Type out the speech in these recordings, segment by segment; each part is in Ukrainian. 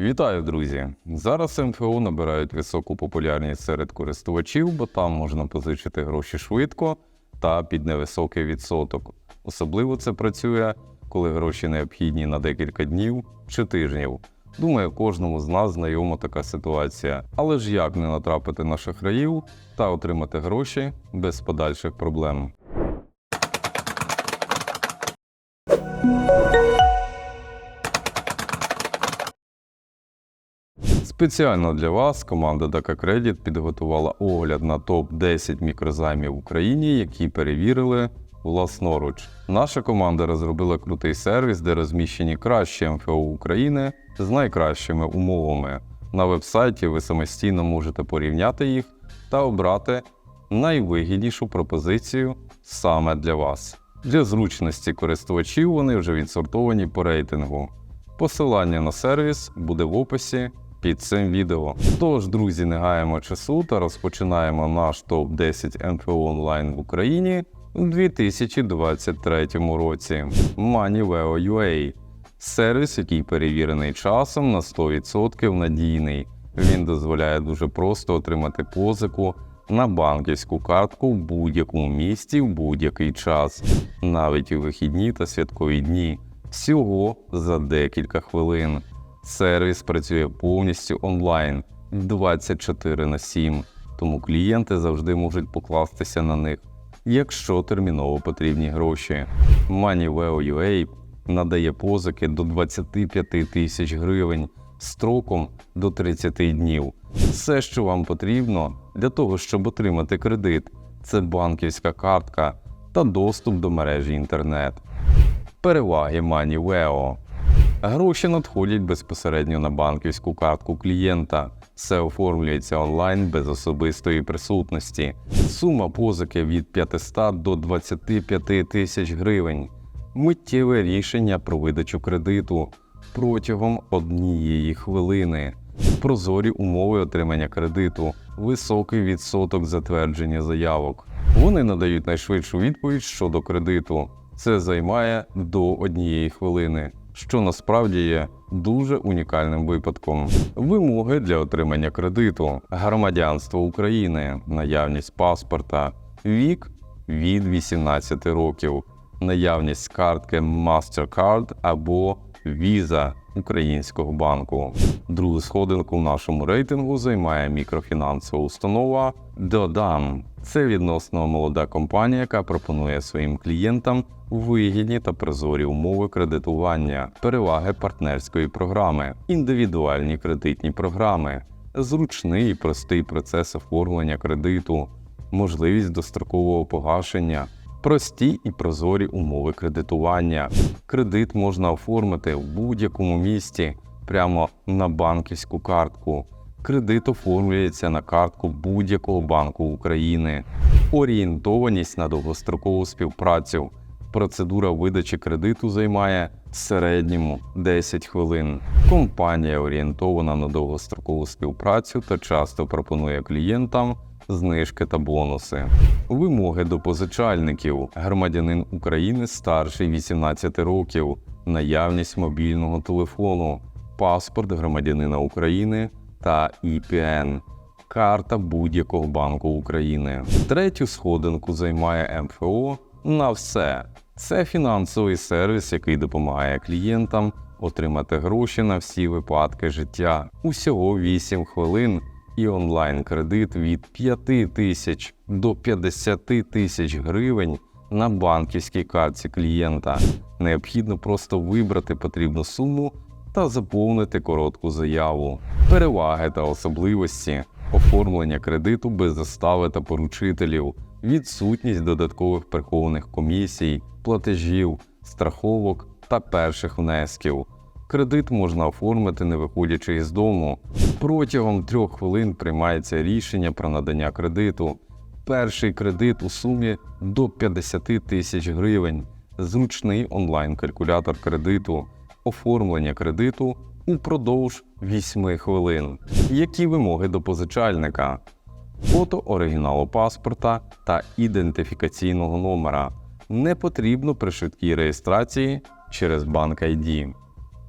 Вітаю, друзі! Зараз МФО набирають високу популярність серед користувачів, бо там можна позичити гроші швидко та під невисокий відсоток. Особливо це працює, коли гроші необхідні на декілька днів чи тижнів. Думаю, кожному з нас знайома така ситуація. Але ж як не натрапити на шахраїв та отримати гроші без подальших проблем? Спеціально для вас команда Daka Credit підготувала огляд на топ-10 мікрозаймів в Україні, які перевірили власноруч. Наша команда розробила крутий сервіс, де розміщені кращі МФО України з найкращими умовами. На вебсайті ви самостійно можете порівняти їх та обрати найвигіднішу пропозицію саме для вас. Для зручності користувачів вони вже відсортовані по рейтингу. Посилання на сервіс буде в описі під цим відео. Тож, друзі, не гаємо часу та розпочинаємо наш топ-10 МФО онлайн в Україні у 2023 році. MoneyVeo.ua – сервіс, який перевірений часом на 100% надійний. Він дозволяє дуже просто отримати позику на банківську картку в будь-якому місті в будь-який час, навіть у вихідні та святкові дні. Всього за декілька хвилин. Сервіс працює повністю онлайн 24 на 7, тому клієнти завжди можуть покластися на них, якщо терміново потрібні гроші. MoneyVeo.ua надає позики до 25 тисяч гривень строком до 30 днів. Все, що вам потрібно для того, щоб отримати кредит, це банківська картка та доступ до мережі інтернет. Переваги MoneyVeo. Гроші надходять безпосередньо на банківську картку клієнта. Все оформлюється онлайн без особистої присутності. Сума позики від 500 до 25 тисяч гривень. Миттєве рішення про видачу кредиту протягом однієї хвилини. Прозорі умови отримання кредиту, високий відсоток затвердження заявок. Вони надають найшвидшу відповідь щодо кредиту. Це займає до однієї хвилини, що насправді є дуже унікальним випадком. Вимоги для отримання кредиту, громадянство України, наявність паспорта, вік від 18 років, наявність картки MasterCard або Visa українського банку. Другу сходинку в нашому рейтингу займає мікрофінансова установа Додам. Це відносно молода компанія, яка пропонує своїм клієнтам вигідні та прозорі умови кредитування, переваги партнерської програми, індивідуальні кредитні програми, зручний і простий процес оформлення кредиту, можливість дострокового погашення. Прості і прозорі умови кредитування. Кредит можна оформити в будь-якому місті прямо на банківську картку. Кредит оформлюється на картку будь-якого банку України. Орієнтованість на довгострокову співпрацю. Процедура видачі кредиту займає в середньому 10 хвилин. Компанія орієнтована на довгострокову співпрацю та часто пропонує клієнтам знижки та бонуси. Вимоги до позичальників. Громадянин України старший 18 років, наявність мобільного телефону, паспорт громадянина України та ІПН. Карта будь-якого банку України. Третю сходинку займає МФО на все. Це фінансовий сервіс, який допомагає клієнтам отримати гроші на всі випадки життя. Усього 8 хвилин і онлайн-кредит від 5 тисяч до 50 тисяч гривень на банківській картці клієнта. Необхідно просто вибрати потрібну суму та заповнити коротку заяву. Переваги та особливості оформлення кредиту без застави та поручителів, відсутність додаткових прихованих комісій, платежів, страховок та перших внесків. Кредит можна оформити, не виходячи із дому. Протягом трьох хвилин приймається рішення про надання кредиту. Перший кредит у сумі до 50 тисяч гривень, зручний онлайн-калькулятор кредиту, оформлення кредиту упродовж 8 хвилин. Які вимоги до позичальника? Фото оригіналу паспорта та ідентифікаційного номера. Не потрібно при швидкій реєстрації через банк ID.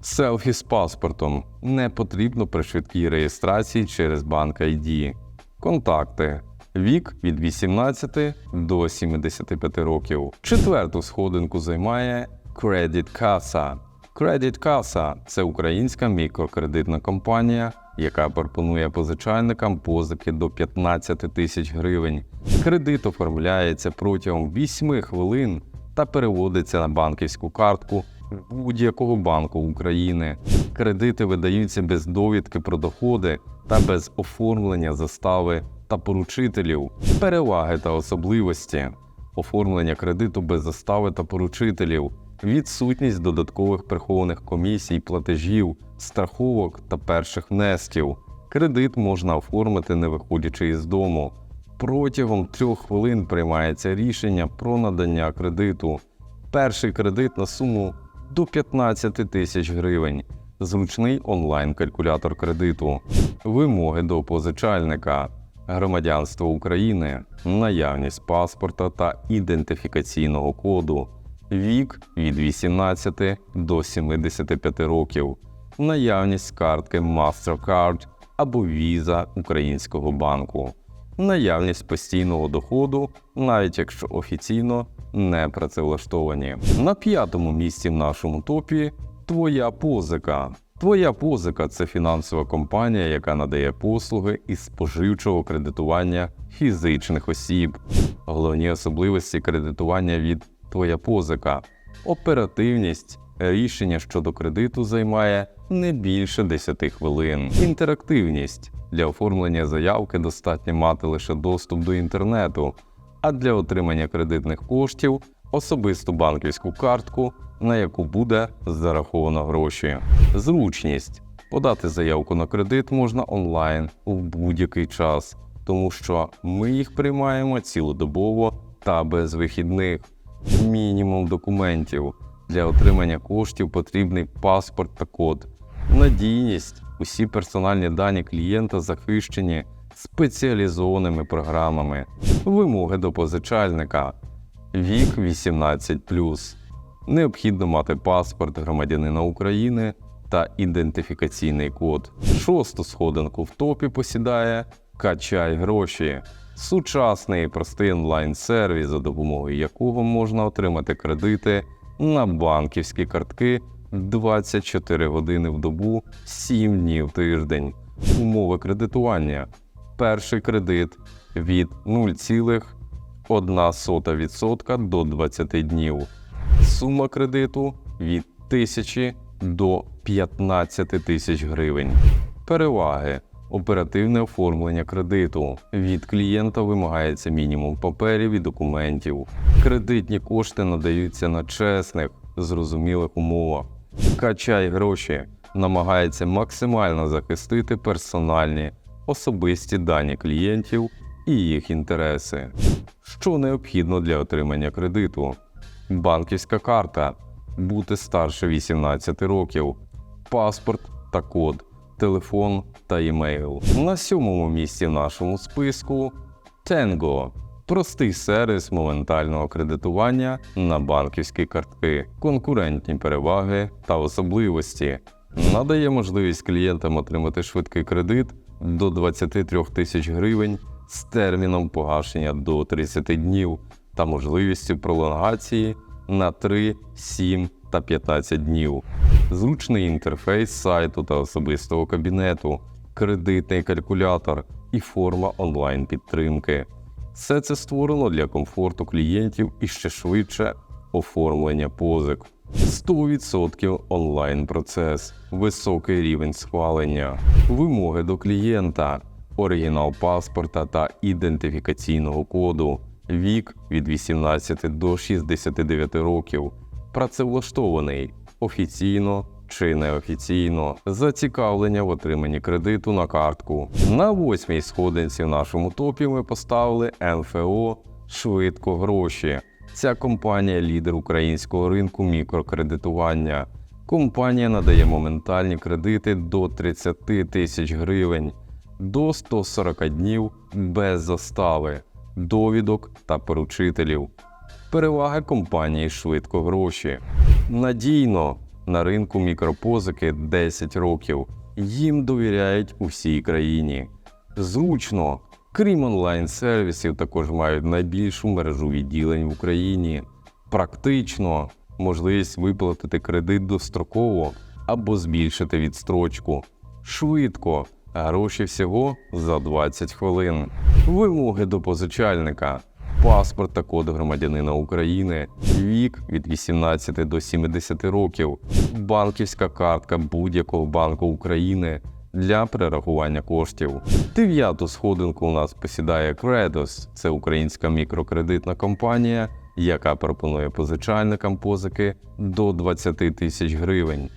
Селфі з паспортом не потрібно при швидкій реєстрації через банк ID. Контакти. Вік від 18 до 75 років. Четверту сходинку займає Credit Casa. Credit Casa – це українська мікрокредитна компанія, яка пропонує позичальникам позики до 15 тисяч гривень. Кредит оформляється протягом 8 хвилин та переводиться на банківську картку будь-якого банку України. Кредити видаються без довідки про доходи та без оформлення застави та поручителів, переваги та особливості, оформлення кредиту без застави та поручителів, відсутність додаткових прихованих комісій, платежів, страховок та перших внесків. Кредит можна оформити не виходячи із дому. Протягом трьох хвилин приймається рішення про надання кредиту. Перший кредит на суму до 15 тисяч гривень. Зручний онлайн-калькулятор кредиту, вимоги до позичальника, громадянство України, наявність паспорта та ідентифікаційного коду, вік від 18 до 75 років, наявність картки MasterCard або Visa українського банку, наявність постійного доходу, навіть якщо офіційно не працевлаштовані. На п'ятому місці в нашому топі твоя позика. Твоя позика це фінансова компанія, яка надає послуги із споживчого кредитування фізичних осіб. Головні особливості кредитування від твоя позика. Оперативність рішення щодо кредиту займає не більше 10 хвилин. Інтерактивність для оформлення заявки достатньо мати лише доступ до інтернету, а для отримання кредитних коштів особисту банківську картку, на яку буде зараховано гроші. Зручність подати заявку на кредит можна онлайн у будь-який час, тому що ми їх приймаємо цілодобово та без вихідних. Мінімум документів. Для отримання коштів потрібний паспорт та код. Надійність. Усі персональні дані клієнта захищені спеціалізованими програмами, вимоги до позичальника, вік 18 Необхідно мати паспорт громадянина України та ідентифікаційний код. Шосту сходинку в топі посідає Качай гроші. Сучасний простий онлайн-сервіс, за допомогою якого можна отримати кредити на банківські картки 24 години в добу, 7 днів в тиждень. Умови кредитування. Перший кредит від 0,1% до 20 днів. Сума кредиту від 1000 до 15 тисяч гривень. Переваги. Оперативне оформлення кредиту. Від клієнта вимагається мінімум паперів і документів. Кредитні кошти надаються на чесних, зрозумілих умовах. Качай гроші намагається максимально захистити персональні, особисті дані клієнтів і їх інтереси. Що необхідно для отримання кредиту? Банківська карта, бути старше 18 років, паспорт та код, телефон та імейл. На сьомому місці в нашому списку Tango – простий сервіс моментального кредитування на банківські картки, конкурентні переваги та особливості. Надає можливість клієнтам отримати швидкий кредит до 23 тисяч гривень з терміном погашення до 30 днів та можливістю пролонгації на 3, 7 та 15 днів. Зручний інтерфейс сайту та особистого кабінету, кредитний калькулятор і форма онлайн-підтримки. Все це створено для комфорту клієнтів і ще швидше оформлення позик. 100% онлайн процес, високий рівень схвалення, вимоги до клієнта, оригінал паспорта та ідентифікаційного коду, вік від 18 до 69 років, працевлаштований офіційно чи неофіційно, зацікавлення в отриманні кредиту на картку. На восьмій сходинці в нашому топі ми поставили НФО швидко гроші. Ця компанія лідер українського ринку мікрокредитування. Компанія надає моментальні кредити до 30 тисяч гривень до 140 днів без застави, довідок та поручителів. Переваги компанії швидко гроші. Надійно на ринку мікропозики 10 років. Їм довіряють у всій країні. Зручно, крім онлайн-сервісів, також мають найбільшу мережу відділень в Україні. Практично можливість виплатити кредит достроково або збільшити відстрочку. Швидко, гроші всього за 20 хвилин. Вимоги до позичальника. Паспорт та код громадянина України, вік від 18 до 70 років, банківська картка будь-якого банку України для перерахування коштів. Дев'яту сходинку у нас посідає Кредос. Це українська мікрокредитна компанія, яка пропонує позичальникам позики до 20 тисяч гривень.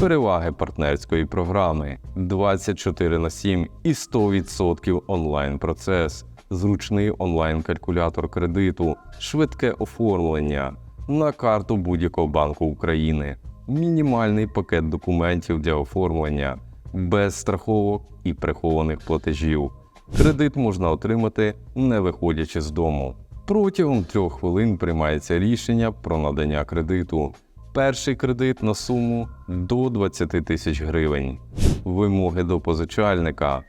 Переваги партнерської програми 24 на 7 і 100% онлайн процес, зручний онлайн-калькулятор кредиту, швидке оформлення на карту будь-якого банку України, мінімальний пакет документів для оформлення, без страховок і прихованих платежів. Кредит можна отримати, не виходячи з дому. Протягом трьох хвилин приймається рішення про надання кредиту. Перший кредит на суму до 20 тисяч гривень. Вимоги до позичальника,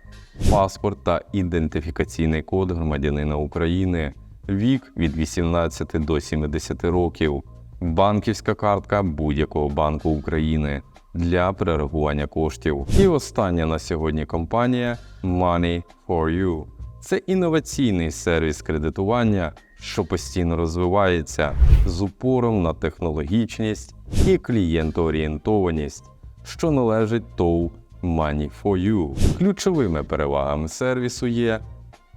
паспорт та ідентифікаційний код громадянина України, вік від 18 до 70 років, банківська картка будь-якого банку України для перерахування коштів. І остання на сьогодні компанія Money for You. Це інноваційний сервіс кредитування, що постійно розвивається з упором на технологічність і клієнтоорієнтованість, що належить ТОВ Money for You. Ключовими перевагами сервісу є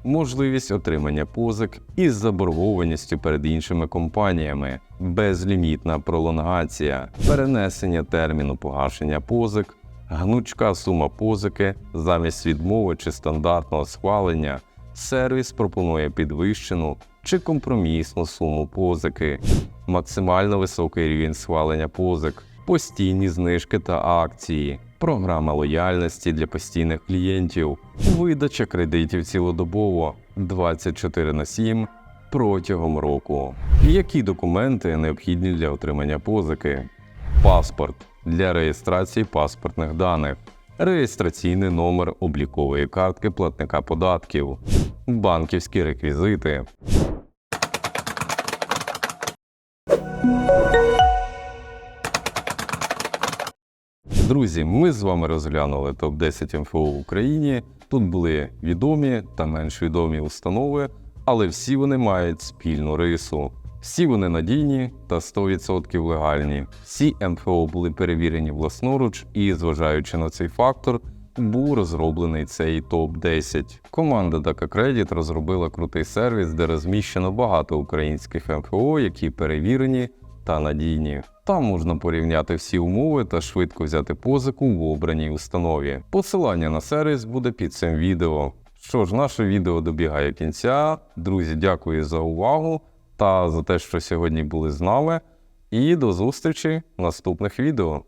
можливість отримання позик із заборгованістю перед іншими компаніями, безлімітна пролонгація, перенесення терміну погашення позик, гнучка сума позики замість відмови чи стандартного схвалення. Сервіс пропонує підвищену чи компромісну суму позики, максимально високий рівень схвалення позик, постійні знижки та акції, програма лояльності для постійних клієнтів, видача кредитів цілодобово 24 на 7 протягом року. Які документи необхідні для отримання позики? Паспорт для реєстрації паспортних даних, реєстраційний номер облікової картки платника податків, банківські реквізити. Друзі, ми з вами розглянули топ-10 МФО в Україні. Тут були відомі та менш відомі установи, але всі вони мають спільну рису. Всі вони надійні та 100% легальні. Всі МФО були перевірені власноруч, і, зважаючи на цей фактор, був розроблений цей топ-10. Команда Daka Credit розробила крутий сервіс, де розміщено багато українських МФО, які перевірені та надійні. Там можна порівняти всі умови та швидко взяти позику в обраній установі. Посилання на сервіс буде під цим відео. Що ж, наше відео добігає кінця. Друзі, дякую за увагу та за те, що сьогодні були з нами. І до зустрічі в наступних відео.